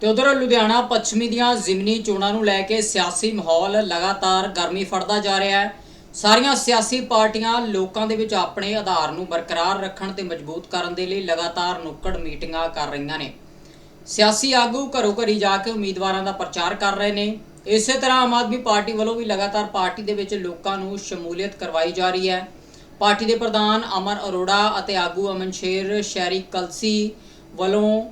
ਤੇ ਉਧਰ ਲੁਧਿਆਣਾ ਪੱਛਮੀ ਦੀਆਂ ਜ਼ਿਮਨੀ ਚੋਣਾਂ ਨੂੰ ਲੈ ਕੇ ਸਿਆਸੀ ਮਾਹੌਲ ਲਗਾਤਾਰ ਗਰਮੀ ਫੜਦਾ ਜਾ ਰਿਹਾ ਹੈ। ਸਾਰੀਆਂ ਸਿਆਸੀ ਪਾਰਟੀਆਂ ਲੋਕਾਂ ਦੇ ਵਿੱਚ ਆਪਣੇ ਆਧਾਰ ਨੂੰ ਬਰਕਰਾਰ ਰੱਖਣ ਤੇ ਮਜ਼ਬੂਤ ਕਰਨ ਦੇ ਲਈ ਲਗਾਤਾਰ ਨੁੱਕੜ ਮੀਟਿੰਗਾਂ ਕਰ ਰਹੀਆਂ ਨੇ। ਸਿਆਸੀ ਆਗੂ ਘਰੋ ਘਰੀ ਜਾ ਕੇ ਉਮੀਦਵਾਰਾਂ ਦਾ ਪ੍ਰਚਾਰ ਕਰ ਰਹੇ ਨੇ। ਇਸੇ ਤਰ੍ਹਾਂ ਆਮ ਆਦਮੀ ਪਾਰਟੀ ਵੱਲੋਂ ਵੀ ਲਗਾਤਾਰ ਪਾਰਟੀ ਦੇ ਵਿੱਚ ਲੋਕਾਂ ਨੂੰ ਸ਼ਮੂਲੀਅਤ ਕਰਵਾਈ ਜਾ ਰਹੀ ਹੈ। ਪਾਰਟੀ ਦੇ ਪ੍ਰਧਾਨ ਅਮਰ ਅਰੋੜਾ ਅਤੇ ਆਗੂ ਅਮਨ ਸ਼ੇਰ ਸ਼ਹਿਰੀ ਕਲਸੀ ਵੱਲੋਂ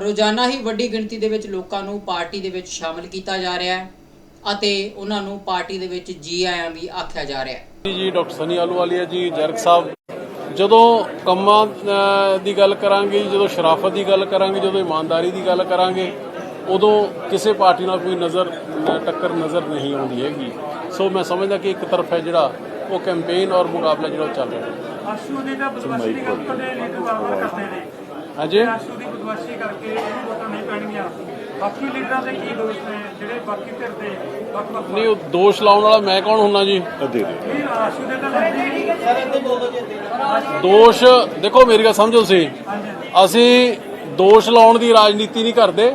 ਰੋਜ਼ਾਨਾ ਹੀ ਵੱਡੀ ਗਿਣਤੀ ਦੇ ਵਿੱਚ ਲੋਕਾਂ ਨੂੰ ਪਾਰਟੀ ਦੇ ਵਿੱਚ ਸ਼ਾਮਲ ਕੀਤਾ ਜਾ ਰਿਹਾ ਹੈ ਅਤੇ ਉਹਨਾਂ ਨੂੰ ਪਾਰਟੀ ਦੇ ਵਿੱਚ ਜੀ ਆਇਆਂ ਵੀ ਆਖਿਆ ਜਾ ਰਿਹਾ ਹੈ। ਜੀ ਡਾਕਟਰ ਸਨੀ ਆਲੂਵਾਲੀਆ ਜੀ ਜਰਗ ਸਾਹਿਬ ਜਦੋਂ ਕੰਮਾਂ ਦੀ ਗੱਲ ਕਰਾਂਗੇ ਜਦੋਂ ਸ਼ਰਾਫਤ ਦੀ ਗੱਲ ਕਰਾਂਗੇ ਜਦੋਂ ਇਮਾਨਦਾਰੀ ਦੀ ਗੱਲ ਕਰਾਂਗੇ ਉਦੋਂ ਕਿਸੇ ਪਾਰਟੀ ਨਾਲ ਕੋਈ ਨਜ਼ਰ ਟੱਕਰ ਨਜ਼ਰ ਨਹੀਂ ਆਉਂਦੀ ਹੈਗੀ। ਸੋ ਮੈਂ ਸਮਝਦਾ ਕਿ ਇੱਕ ਤਰਫ ਹੈ ਜਿਹੜਾ ਉਹ ਕੈਂਪੇਨ ਔਰ ਮੁਕਾਬਲਾ ਜਿਹੜਾ ਉਹ ਚੱਲ ਰਿਹਾ ਹੈ। ਆਸ਼ੂ ਦੀ ਤਾਂ ਬਦਮਾਸ਼ੀ ਦੀ ਗੱਲ ਕਦੇ ਲੀਡਰ ਵਾਰ ਕਰਦੇ ਨੇ। ਹਾਂਜੀ। ਆਸ਼ੂ ਦੀ ਬਦਮਾਸ਼ੀ ਕਰਕੇ ਇਹਨੂੰ ਵੋਟਾਂ ਨਹੀਂ ਪੈਣਗੀਆਂ। ਬਾਕੀ ਲੀਡਰਾਂ ਦੇ ਕੀ ਦੋਸ਼ ਨੇ? ਜਿਹੜੇ ਬਾਕੀ ਧਿਰ ਦੇ ਵੱਖ ਵੱਖ ਨਹੀਂ ਉਹ ਦੋਸ਼ ਲਾਉਣ ਵਾਲਾ ਮੈਂ ਕੌਣ ਹੁੰਨਾ ਜੀ? ਦੇ ਤਾਂ ਨਹੀਂ। ਦੋਸ਼ ਦੇਖੋ ਮੇਰੀ ਗੱਲ ਸਮਝੋ ਤੁਸੀਂ। ਅਸੀਂ ਦੋਸ਼ ਲਾਉਣ ਦੀ ਰਾਜਨੀਤੀ ਨਹੀਂ ਕਰਦੇ।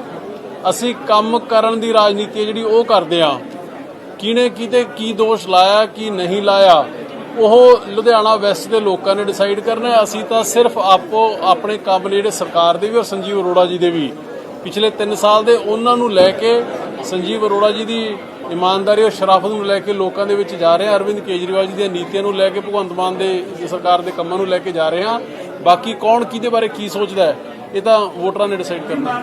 ਅਸੀਂ ਕੰਮ ਕਰਨ ਦੀ ਰਾਜਨੀਤੀ ਹੈ ਜਿਹੜੀ ਉਹ ਕਰਦੇ ਆ ਕਿਹਨੇ ਕਿਤੇ ਕੀ ਦੋਸ਼ ਲਾਇਆ ਕੀ ਨਹੀਂ ਲਾਇਆ। ਉਹ ਲੁਧਿਆਣਾ ਵੈਸਟ ਦੇ ਲੋਕਾਂ ਨੇ ਡਿਸਾਈਡ ਕਰਨਾ ਅਸੀਂ ਤਾਂ ਸਿਰਫ ਆਪੋ ਆਪਣੇ ਕੰਮ ਨੇ ਜਿਹੜੇ ਸਰਕਾਰ ਦੇ ਵੀ ਔਰ ਸੰਜੀਵ ਅਰੋੜਾ ਜੀ ਦੇ ਵੀ ਪਿਛਲੇ 3 ਸਾਲ ਦੇ ਉਹਨਾਂ ਨੂੰ ਲੈ ਕੇ ਸੰਜੀਵ ਅਰੋੜਾ ਜੀ ਦੀ ਇਮਾਨਦਾਰੀ ਔਰ ਸ਼ਰਾਫਤ ਨੂੰ ਲੈ ਕੇ ਲੋਕਾਂ ਦੇ ਵਿੱਚ ਜਾ ਰਹੇ ਹਾਂ। ਅਰਵਿੰਦ ਕੇਜਰੀਵਾਲ ਜੀ ਦੀਆਂ ਨੀਤੀਆਂ ਨੂੰ ਲੈ ਕੇ ਭਗਵੰਤ ਮਾਨ ਦੇ ਸਰਕਾਰ ਦੇ ਕੰਮਾਂ ਨੂੰ ਲੈ ਕੇ ਜਾ ਰਹੇ ਹਾਂ। ਬਾਕੀ ਕੌਣ ਕਿਹਦੇ ਬਾਰੇ ਕੀ ਸੋਚਦਾ ਹੈ, ਇਹ ਤਾਂ ਵੋਟਰਾਂ ਨੇ ਡਿਸਾਈਡ ਕਰਨਾ